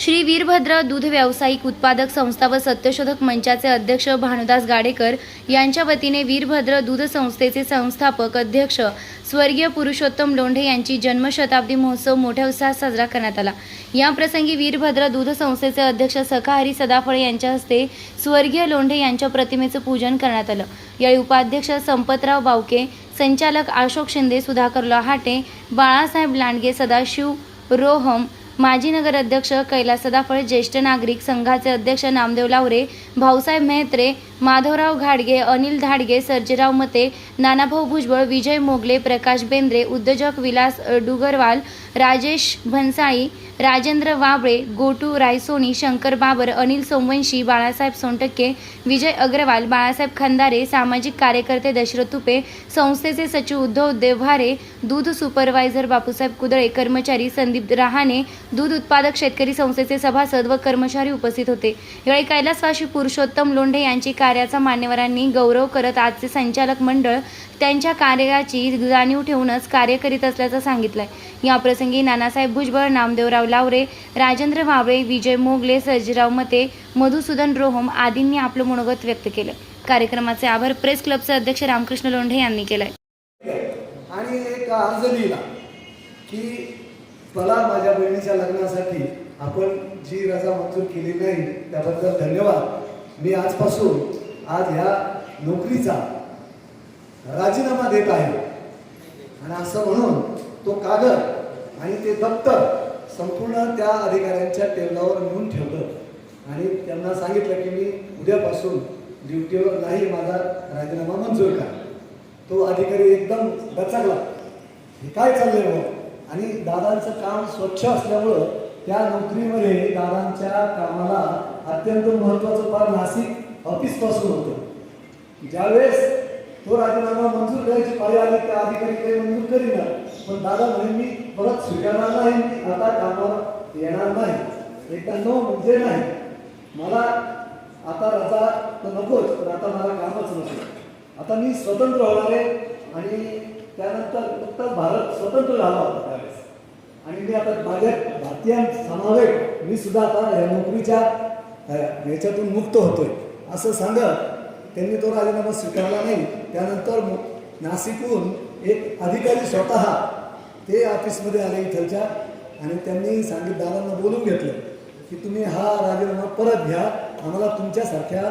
श्री वीरभद्र दूध व्यावसायिक उत्पादक संस्था व सत्यशोधक मंचाचे अध्यक्ष भानुदास गाडेकर यांच्या वतीने वीरभद्र दूध संस्थेचे संस्थापक अध्यक्ष स्वर्गीय पुरुषोत्तम लोंढे यांची जन्मशताब्दी महोत्सव मोठ्या उत्साहात साजरा करण्यात आला. याप्रसंगी वीरभद्र दूध संस्थेचे अध्यक्ष सखाहरी सदाफळे यांच्या हस्ते स्वर्गीय लोंढे यांच्या प्रतिमेचं पूजन करण्यात आलं. यावेळी उपाध्यक्ष संपतराव बावके संचालक अशोक शिंदे सुधाकर लहाटे बाळासाहेब लांडगे सदाशिव रोहम माजी नगर अध्यक्ष कैलास सदाफळे ज्येष्ठ नागरिक संघाचे अध्यक्ष नामदेव लावरे भाऊसाहेब मेहत्रे माधवराव घाडगे अनिल धाडगे सर्जेराव मते नानाभाऊ भुजबळ विजय मोगले प्रकाश बेंद्रे उद्योजक विलास डुगरवाल राजेश भन्साळी राजेंद्र वाबळे गोटू रायसोनी शंकर बाबर अनिल सोमवंशी बाळासाहेब सोनटक्के विजय अग्रवाल बाळासाहेब खंदारे सामाजिक कार्यकर्ते दशरथ तुपे संस्थेचे सचिव उद्धव देव्हारे दूध सुपरवायझर बापूसाहेब कुदळे कर्मचारी संदीप रहाणे दूध उत्पादक शेतकरी संस्थेचे सभासद व कर्मचारी उपस्थित होते. यावेळी कैलासवाशी पुरुषोत्तम लोंढे यांची कार्याचा मान्यवरांनी गौरव करत आजचे संचालक मंडळ त्यांच्या कार्याची जाणीव ठेवूनच कार्य करीत असल्याचं सांगितलंय. प्रसंगी नानासाहेब भुजबळ नामदेवराव लावरे राजेंद्र वाबळे विजय मोगले सर्जीराव मते मधुसूदन रोहम आदींनी आपलं मनोगत व्यक्त केलं. कार्यक्रमाचे आभार प्रेस क्लबचे अध्यक्ष रामकृष्ण लोंढे यांनी केलंय. आणि एक अर्ज लिहिला की मला माझ्या बहिणीच्या लग्नासाठी आपण जी रजा मंजूर केली नाही त्याबद्दल धन्यवाद. मी आजपासून आज ह्या नोकरीचा राजीनामा देत आहे. आणि असं म्हणून तो कागद आणि ते दप्तर संपूर्ण त्या अधिकाऱ्यांच्या टेबलावर नेऊन ठेवलं. आणि त्यांना सांगितलं की मी उद्यापासून ड्युटीवर नाही माझा राजीनामा मंजूर करा. तो अधिकारी एकदम बचकला हे काय चाललंय बाबा आणि दादांचं काम स्वच्छ असल्यामुळं त्या नोकरीमध्ये दादांच्या कामाला अत्यंत महत्वाचं पार नाशिक ऑफिसपासून होतं. ज्यावेळेस तो राजीनामा मंजूर करायची पाळी आली त्या अधिकारी काही मंजूर करीना. पण दादा म्हणे मी परत स्वीकारणार नाही मी आता कामावर येणार नाही. एकदा नो म्हणजे नाही. मला आता रजा तर नकोच पण आता मला कामच नको आता मी स्वतंत्र होणार आहे आणि त्यानंतर फक्त भारत स्वतंत्र झाला होता त्यावेळेस. आणि मी आता माझ्या भारतीय मी सुद्धा आता या नोकरीच्या याच्यातून मुक्त होतोय. असं सांगत त्यांनी तो राजीनामा स्वीकारला नाही. त्यानंतर मु- नाशिकहून एक अधिकारी स्वतः ते ऑफिसमध्ये आले इथलच्या आणि त्यांनी सांगित दादांना बोलून घेतलं की तुम्ही हा राजीनामा परत घ्या. आम्हाला तुमच्यासारख्या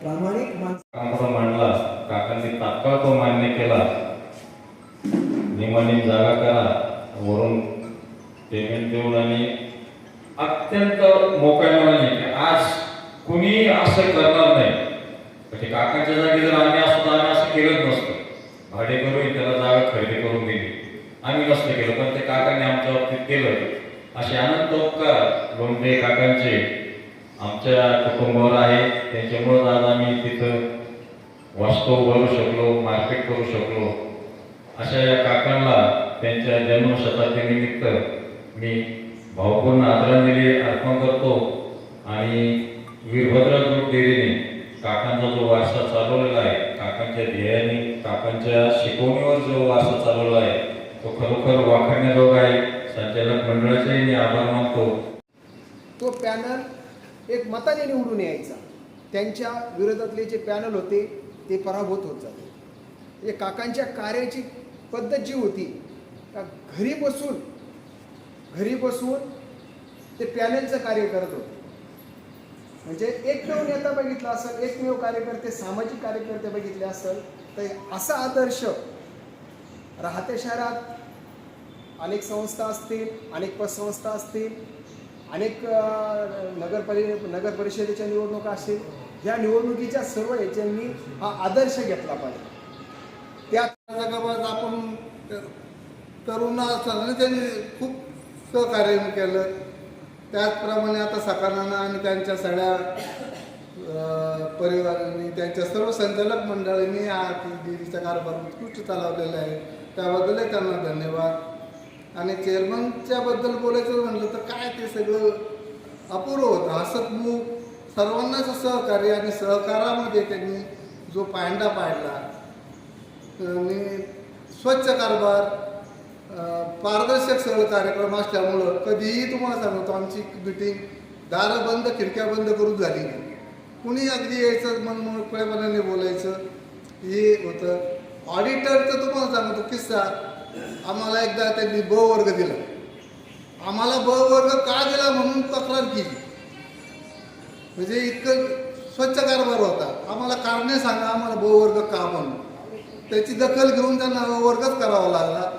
प्रामाणिक माणसं मांडला. काकांनी तात्काळ तो मान्य केला. नियमाने जागा करा. वरून पेमेंट देऊन आणि अत्यंत मोकळ्या आज कुणी असं करणार नाही. म्हणजे काकांच्या जागी जर आम्ही असतो आम्ही असं केलंच नसतं. भाडे करून त्याला जागा खरेदी करून दिली. आम्ही नसतं केलं पण ते काकांनी आमच्या बाबतीत केलं. असे अनंत उपकार लोंढे काकांचे आमच्या कुटुंबावर आहे. त्यांच्यामुळं आज आम्ही तिथं वास्तव भरू शकलो मार्केट करू शकलो. अशा या काकांना त्यांच्या जन्मशताब्दीनिमित्त मी भावपूर्ण आदरांजली अर्पण करतो आणि वीरभद्र दूध डेअरीने काकांचा जो वारसा चालवलेला आहे काकांच्या ध्येयाने काकांच्या शिकवणीवर जो वारसा चालवला आहे तो खरोखर वाखाणण्याजोगा आहे. संचालक मंडळाचे मी आभार मानतो. तो पॅनल एक मताने निवडून यायचा. त्यांच्या विरोधातले जे पॅनल होते ते पराभूत होत जाते. म्हणजे काकांच्या कार्याची पद्धत जी होती का घरी बसून घरी बसून ते पॅनलचं कार्य करत होते. म्हणजे एकमेव नेता बघितला असेल एकमेव कार्यकर्ते सामाजिक कार्यकर्ते बघितले असेल तर असा आदर्श राहत्या शहरात. अनेक संस्था असतील अनेक पतसंस्था असतील अनेक नगरपरि नगर परि परिषदेच्या निवडणुका असतील. या निवडणुकीच्या सर्व याच्यांनी हा आदर्श घेतला पाहिजे. त्या जगाबाद आपण तरुण असताना त्यांनी खूप सहकार्य केलं. त्याचप्रमाणे आता सकारानं आणि त्यांच्या सगळ्या परिवारांनी त्यांच्या सर्व संचालक मंडळींनी हा डेअरीचा कारभार उत्कृष्ट चालवलेला आहे. त्याबद्दलही त्यांना धन्यवाद. आणि चेअरमनच्या बद्दल बोलायचं म्हटलं तर काय ते सगळं अपूर्व होतं. हसतमुख सर्वांनाच सहकार्य आणि सहकारामध्ये त्यांनी जो पायंडा पाडला. आणि स्वच्छ कारभार पारदर्शक सगळं कार्यक्रम असल्यामुळं कधीही तुम्हाला सांगतो आमची मिटिंग दारं बंद खिडक्या बंद करून झाली नाही. कुणी अगदी यायचं मन मोकळेपणाने बोलायचं हे होतं. ऑडिटरचं तुम्हाला सांगतो किस्सा. आम्हाला एकदा त्यांनी ब वर्ग दिला. आम्हाला ब वर्ग का दिला म्हणून तक्रार केली. म्हणजे इतकं स्वच्छ कारभार होता. आम्हाला कारणे सांगा आम्हाला ब वर्ग का म्हणून. त्याची दखल घेऊन त्यांना अ वर्गच करावा लागला.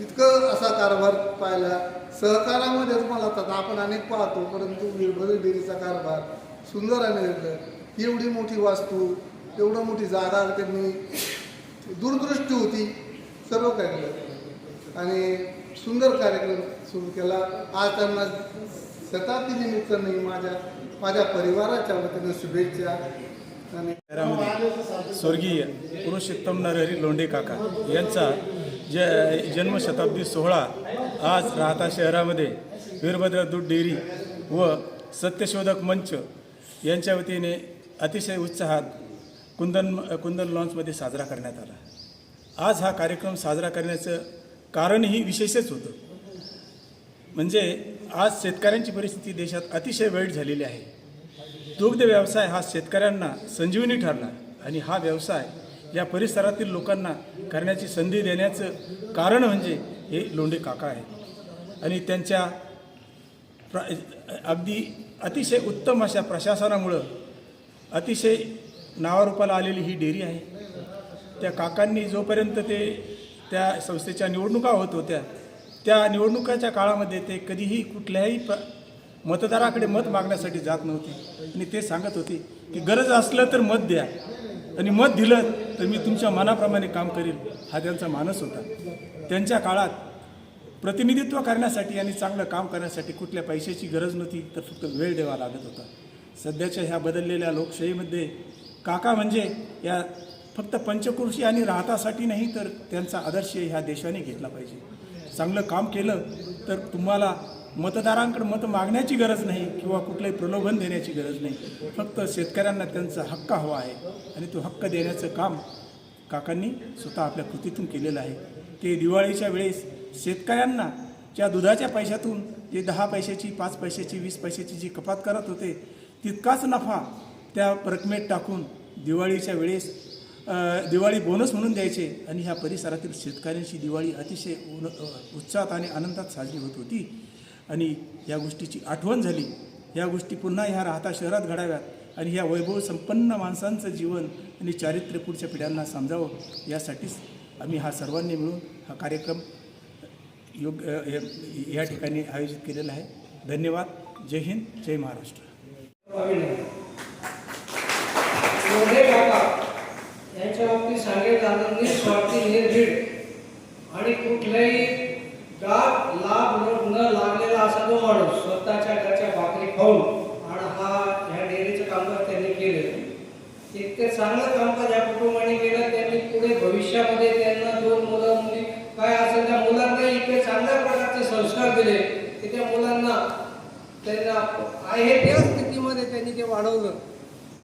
इतकं असा कारभार पाहिला. सहकारामध्ये तुम्हाला आता आपण अनेक पाहतो परंतु वीरभद्र डेअरीचा कारभार सुंदर आणि एवढी मोठी वास्तू एवढं मोठी जागा त्यांनी दूरदृष्टी होती सर्व काही आणि सुंदर कार्यक्रम सुरू केला. आज त्यांना शताब्दी निमित्त नाही माझ्या माझ्या परिवाराच्या वतीनं शुभेच्छा आणि शहरामध्ये स्वर्गीय पुरुषोत्तम नरहरी लोंढे काका यांचा ज जन्मशताब्दी सोहळा आज राहता शहरामध्ये. वीरभद्र दूध डेअरी व सत्यशोधक मंच यांच्या वतीने अतिशय उत्साहात कुंदन कुंदन लॉन्समध्ये साजरा करण्यात आला. आज हा कार्यक्रम साजरा करण्याचं कारणही विशेषच होतं. म्हणजे आज शेतकऱ्यांची परिस्थिती देशात अतिशय वाईट झालेली आहे. दुग्ध व्यवसाय हा शेतकऱ्यांना संजीवनी ठरला आणि हा व्यवसाय या परिसरातील लोकांना करण्याची संधी देण्याचं कारण म्हणजे हे लोंढे काका आहेत. आणि त्यांच्या प्र अगदी अतिशय उत्तम अशा प्रशासनामुळं अतिशय नावारूपाला आलेली ही डेअरी आहे. त्या काकांनी जोपर्यंत ते त्या संस्थेच्या निवडणुका होत होत्या त्या निवडणुकाच्या काळामध्ये ते कधीही कुठल्याही प मतदाराकडे मत मागण्यासाठी जात नव्हते. आणि ते सांगत होते की गरज असलं तर मत द्या आणि मत दिलं तर मी तुमच्या मनाप्रमाणे काम करील हा त्यांचा मानस होता. त्यांच्या काळात प्रतिनिधित्व करण्यासाठी आणि चांगलं काम करण्यासाठी कुठल्या पैशाची गरज नव्हती तर फक्त वेळ द्यावा लागत होता. सध्याच्या ह्या बदललेल्या लोकशाहीमध्ये काका म्हणजे या फक्त पंचकृषी आणि राहतासाठी नाही तर त्यांचा आदर्श ह्या देशाने घेतला पाहिजे. चांगलं काम केलं तर तुम्हाला मतदारांकडे मत मागण्याची गरज नाही किंवा कुठलंही प्रलोभन देण्याची गरज नाही. फक्त शेतकऱ्यांना त्यांचा हक्क हवा आहे आणि तो हक्क देण्याचं काम काकांनी स्वतः आपल्या कृतीतून केलेलं आहे. ते दिवाळीच्या वेळेस शेतकऱ्यांना ज्या दुधाच्या पैशातून जे दहा पैशाची पाच पैशाची वीस पैशाची जी कपात करत होते तितकाच नफा त्या रकमेत टाकून दिवाळीच्या वेळेस दिवाळी बोनस म्हणून द्यायचे. आणि ह्या परिसरातील शेतकऱ्यांची दिवाळी अतिशय उन उत्साहात आणि आनंदात साजरी होत होती. आणि या गोष्टीची आठवण झाली. या गोष्टी पुन्हा ह्या राहता शहरात घडाव्यात. आणि ह्या वैभव संपन्न माणसांचं जीवन आणि चारित्र्य पुढच्या पिढ्यांना समजावं यासाठीच आम्ही हा सर्वांनी मिळून हा कार्यक्रम योग्य या- या ठिकाणी आयोजित केलेला आहे. धन्यवाद. जय हिंद. जय महाराष्ट्र. एवढे काका यांच्या बाबतीत सांगेल झालं निस्वार्थी निर्भीड आणि कुठलाही डाग लाभ न लागलेला असा जो माणूस स्वतःच्या घरच्या भाकरी खाऊन आणि हा ह्या डेअरीचं कामकाज त्यांनी केलं इतकं चांगलं कामकाज या कुटुंबाने केलं त्यांनी पुढे भविष्यामध्ये त्यांना दोन मुलं मुली काय असेल त्या मुलांना इतके चांगल्या प्रकारचे संस्कार दिले की त्या मुलांना त्यांना आहे त्या स्थितीमध्ये त्यांनी ते वाढवलं.